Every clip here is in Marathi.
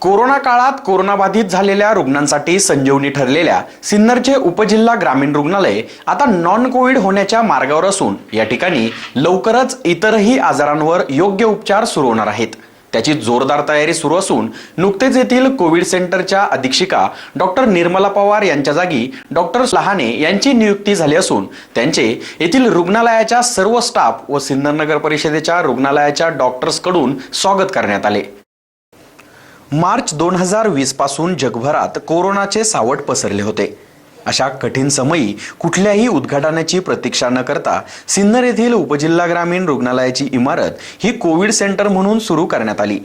कोरोना काळात कोरोनाबाधित झालेल्या रुग्णांसाठी संजीवनी ठरलेल्या सिन्नरचे उपजिल्हा ग्रामीण रुग्णालय आता नॉन कोविड होण्याच्या मार्गावर असून या ठिकाणी लवकरच इतरही आजारांवर योग्य उपचार सुरू होणार आहेत. त्याची जोरदार तयारी सुरू असून नुकतेच येथील कोविड सेंटरच्या अधीक्षिका डॉक्टर निर्मला पवार यांच्या जागी डॉक्टर लहाने यांची नियुक्ती झाली असून त्यांचे येथील रुग्णालयाच्या सर्व स्टाफ व सिन्नर नगर परिषदेच्या रुग्णालयाच्या डॉक्टर्सकडून स्वागत करण्यात आले. मार्च दोन हजार वीसपासून जगभरात कोरोनाचे सावट पसरले होते. अशा कठीण समयी कुठल्याही उद्घाटनाची प्रतीक्षा न करता सिन्नर येथील उपजिल्हा ग्रामीण रुग्णालयाची इमारत ही कोविड सेंटर म्हणून सुरू करण्यात आली.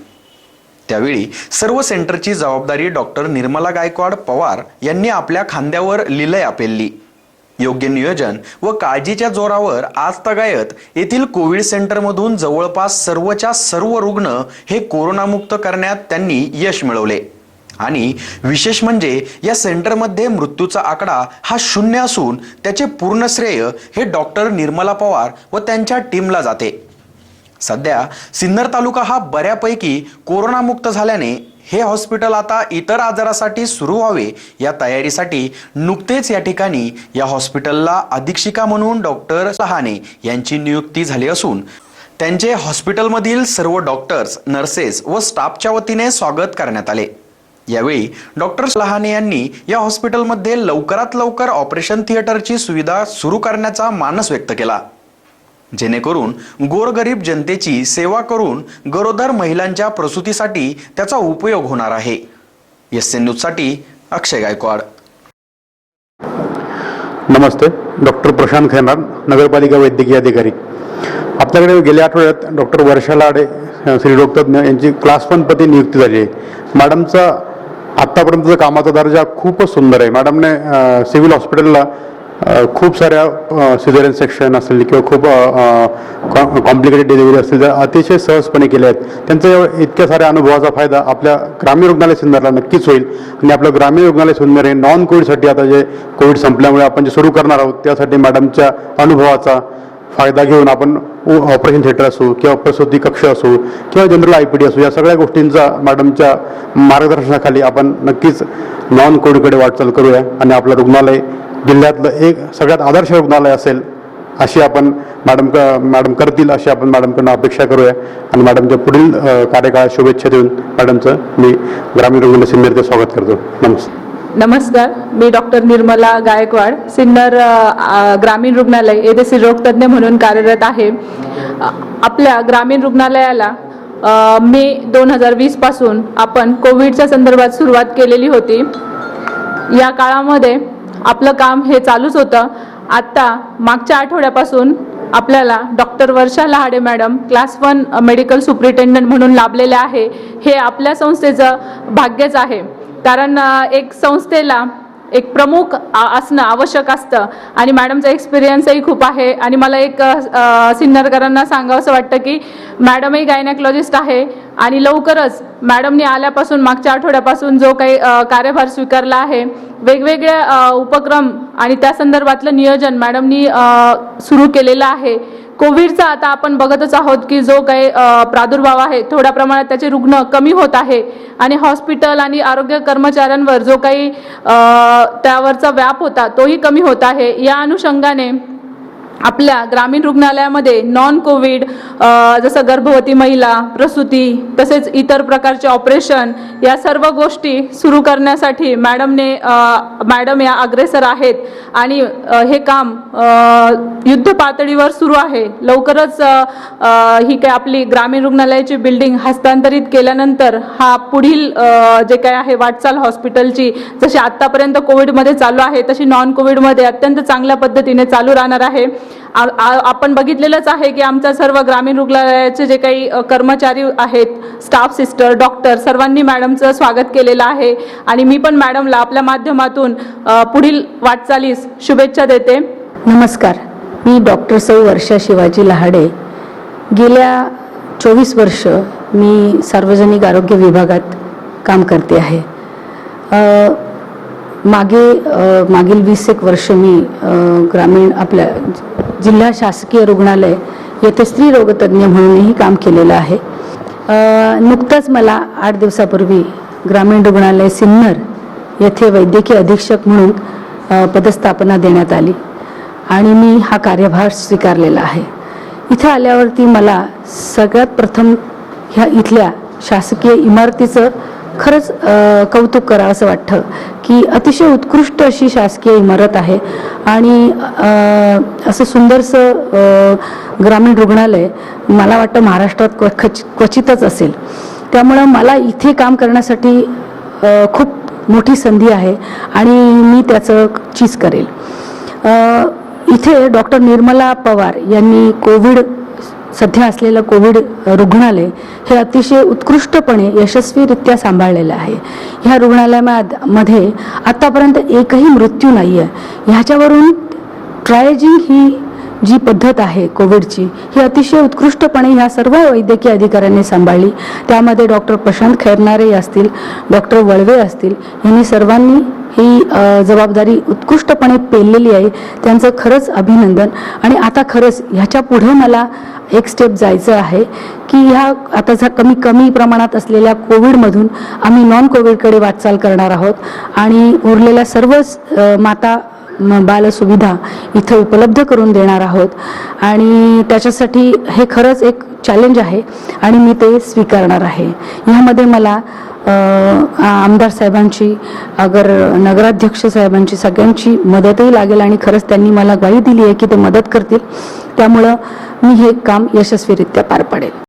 त्यावेळी सर्व सेंटरची जबाबदारी डॉक्टर निर्मला गायकवाड पवार यांनी आपल्या खांद्यावर लिलय आपेलली योग्य नियोजन व काळजीच्या जोरावर आज तगायत येथील कोविड सेंटरमधून जवळपास सर्वच्या सर्व रुग्ण हे कोरोनामुक्त करण्यात त्यांनी यश मिळवले. आणि विशेष म्हणजे या सेंटरमध्ये मृत्यूचा आकडा हा शून्य असून त्याचे पूर्ण श्रेय हे डॉक्टर निर्मला पवार व त्यांच्या टीमला जाते. सध्या सिन्नर तालुका हा बऱ्यापैकी कोरोनामुक्त झाल्याने हे हॉस्पिटल आता इतर आजारासाठी सुरू व्हावे या तयारीसाठी नुकतेच या ठिकाणी या हॉस्पिटलला अधीक्षिका म्हणून डॉक्टर सहाने यांची नियुक्ती झाली असून त्यांचे हॉस्पिटलमधील सर्व डॉक्टर्स नर्सेस व स्टाफच्या वतीने स्वागत करण्यात आले. यावेळी डॉक्टर लहाने यांनी या हॉस्पिटलमध्ये लवकरात लवकर ऑपरेशन थिएटरची सुविधा सुरू करण्याचा मानस व्यक्त केला. जेणेकरून गोरगरीब जनतेची सेवा करून गरोदर महिलांच्या प्रसूतीसाठी त्याचा उपयोग होणार आहे. एस एन न्यूजसाठी अक्षय गायकवाड. नमस्ते डॉक्टर प्रशांत खैनार नगरपालिका वैद्यकीय अधिकारी. आपल्याकडे गेल्या आठवड्यात डॉक्टर वर्षा लाडे अ, स्त्रीरोगतज्ञ यांची क्लास वनपती नियुक्ती झाली आहे. मॅडमचा आत्तापर्यंतचा कामाचा दर्जा खूपच सुंदर आहे. मॅडमने सिव्हिल हॉस्पिटलला खूप साऱ्या सिझेरियन सेक्शन असेल किंवा खूप कॉम्प्लिकेटेड डिलिव्हरी असतील तर अतिशय सहजपणे केले आहेत. त्यांचा इतक्या साऱ्या अनुभवाचा फायदा आपल्या ग्रामीण रुग्णालय सुंदरला नक्कीच होईल. आणि आपलं ग्रामीण रुग्णालय सुंदर हे नॉन कोविडसाठी आता जे कोविड संपल्यामुळे आपण जे सुरू करणार आहोत त्यासाठी मॅडमच्या अनुभवाचा फायदा घेऊन आपण ऑपरेशन थिएटर असू किंवा प्रसूती कक्ष असो किंवा जनरल आय पी डी असो या सगळ्या गोष्टींचा मॅडमच्या मार्गदर्शनाखाली आपण नक्कीच नॉन कोविडकडे वाटचाल करूया. आणि आपलं रुग्णालय जिल्ह्यातलं एक सगळ्यात आदर्श रुग्णालय असेल अशी आपण मॅडम क मॅडम करतील अशी आपण मॅडमकडनं अपेक्षा करूया. आणि मॅडमच्या पुढील कार्यकाळात शुभेच्छा देऊन मॅडमचं मी ग्रामीण रुग्णालय सिन्नरचं स्वागत करतो. नमस्कार. नमस्कार. मी डॉक्टर निर्मला गायकवाड सिन्नर ग्रामीण रुग्णालय येथे स्त्रीरोगतज्ञ म्हणून कार्यरत आहे. आपल्या ग्रामीण रुग्णालयाला मे दोन हजार वीसपासून आपण कोविडच्या संदर्भात सुरुवात केलेली होती. या काळामध्ये आपलं काम हे चालूच होतं. आत्ता मागच्या आठवड्यापासून आपल्याला doctor Varsha Lahade madam class one medical superintendent म्हणून लाभलेले आहे. हे आपल्या संस्थेचं भाग्यच आहे. कारण एक संस्थेला एक प्रमुख असणं आवश्यक असतं. आणि मॅडमचा एक्सपिरियन्सही खूप आहे. आणि मला एक सिन्नरकरांना सांगावं असं वाटतं की मॅडमही गायनॅकॉलॉजिस्ट आहे. आणि लवकरच मॅडमनी आल्यापासून मागच्या आठवड्यापासून जो काही कार्यभार स्वीकारला आहे वेगवेगळे उपक्रम आणि त्या संदर्भातलं नियोजन मॅडमनी सुरू केलेलं आहे. कोविडचा आता आपण बघतच आहोत की जो काही प्रादुर्भाव आहे थोड्या प्रमाणात त्याचे रुग्ण कमी होत आहे. आणि हॉस्पिटल आणि आरोग्य कर्मचाऱ्यांवर जो काही त्यावरचा व्याप होता तोही कमी होत आहे. या अनुषंगाने आपल्या ग्रामीण रुग्णालयामध्ये नॉन कोविड जसं गर्भवती महिला प्रसूती तसेच इतर प्रकारचे ऑपरेशन या सर्व गोष्टी सुरू करण्यासाठी मॅडमने मॅडम या अग्रेसर आहेत. आणि हे काम युद्ध पातळीवर सुरू आहे. लवकरच ही काय आपली ग्रामीण रुग्णालयाची बिल्डिंग हस्तांतरित केल्यानंतर हा पुढील जे काय आहे वाटचाल हॉस्पिटलची जशी आत्तापर्यंत कोविडमध्ये चालू आहे तशी नॉन कोविडमध्ये अत्यंत चांगल्या पद्धतीने चालू राहणार आहे. आपण बघितलेलंच आहे की आमच्या सर्व ग्रामीण रुग्णालयाचे जे काही कर्मचारी आहेत स्टाफ सिस्टर डॉक्टर सर्वांनी मॅडमचं स्वागत केलेलं आहे. आणि मी पण मॅडमला आपल्या माध्यमातून पुढील वाटचालीस शुभेच्छा देते. नमस्कार. मी डॉक्टर सौ वर्षा शिवाजी लहाडे. गेल्या चोवीस वर्ष मी सार्वजनिक आरोग्य विभागात काम करते आहे. मागे मागील वीस एक वर्ष मी ग्रामीण आपल्या जिल्हा शासकीय रुग्णालय येथे स्त्री रोगतज्ञ म्हणूनही काम केलेलं आहे. नुकतंच मला आठ दिवसापूर्वी ग्रामीण रुग्णालय सिन्नर येथे वैद्यकीय अधीक्षक म्हणून पदस्थापना देण्यात आली आणि मी हा कार्यभार स्वीकारलेला आहे. इथं आल्यावरती मला सगळ्यात प्रथम ह्या इथल्या शासकीय इमारतीचं खरंच कौतुक करा असं वाटतं की अतिशय उत्कृष्ट अशी शासकीय इमारत आहे. आणि असं सुंदरसं ग्रामीण रुग्णालय मला वाटतं महाराष्ट्रात क्व खच क्वचितच असेल. त्यामुळं मला इथे काम करण्यासाठी खूप मोठी संधी आहे आणि मी त्याचं चीज करेल. इथे डॉक्टर निर्मला पवार यांनी कोविड सध्या असलेलं कोविड रुग्णालय हे अतिशय उत्कृष्टपणे यशस्वीरित्या सांभाळलेलं आहे. ह्या रुग्णालयामध्ये आतापर्यंत एकही मृत्यू नाही आहे ह्याच्यावरून ट्रायजिंग ही जी पद्धत आहे कोविडची ही अतिशय उत्कृष्टपणे ह्या सर्व वैद्यकीय अधिकाऱ्यांनी सांभाळली. त्यामध्ये डॉक्टर प्रशांत खैरनारे असतील डॉक्टर वळवे असतील यांनी सर्वांनी ही जबाबदारी उत्कृष्टपणे पेललेली आहे. त्यांचं खरंच अभिनंदन. आणि आता खरंच ह्याच्या पुढे मला एक स्टेप जायचं आहे की ह्या आता जर कमी कमी प्रमाणात असलेल्या कोविडमधून आम्ही नॉन कोविडकडे वाटचाल करणार आहोत. आणि उरलेल्या सर्वच माता बालसुविधा इथं उपलब्ध करून देणार आहोत. आणि त्याच्यासाठी हे खरंच एक चॅलेंज आहे आणि मी ते स्वीकारणार आहे. ह्यामध्ये मला आमदार साहेबांची अगर नगराध्यक्ष साहेबांची सगळ्यांची मदतही लागेल आणि खरंच त्यांनी मला ग्वाही दिली आहे की ते मदत करतील. त्यामुळं मी हे काम यशस्वीरित्या पार पाडेल.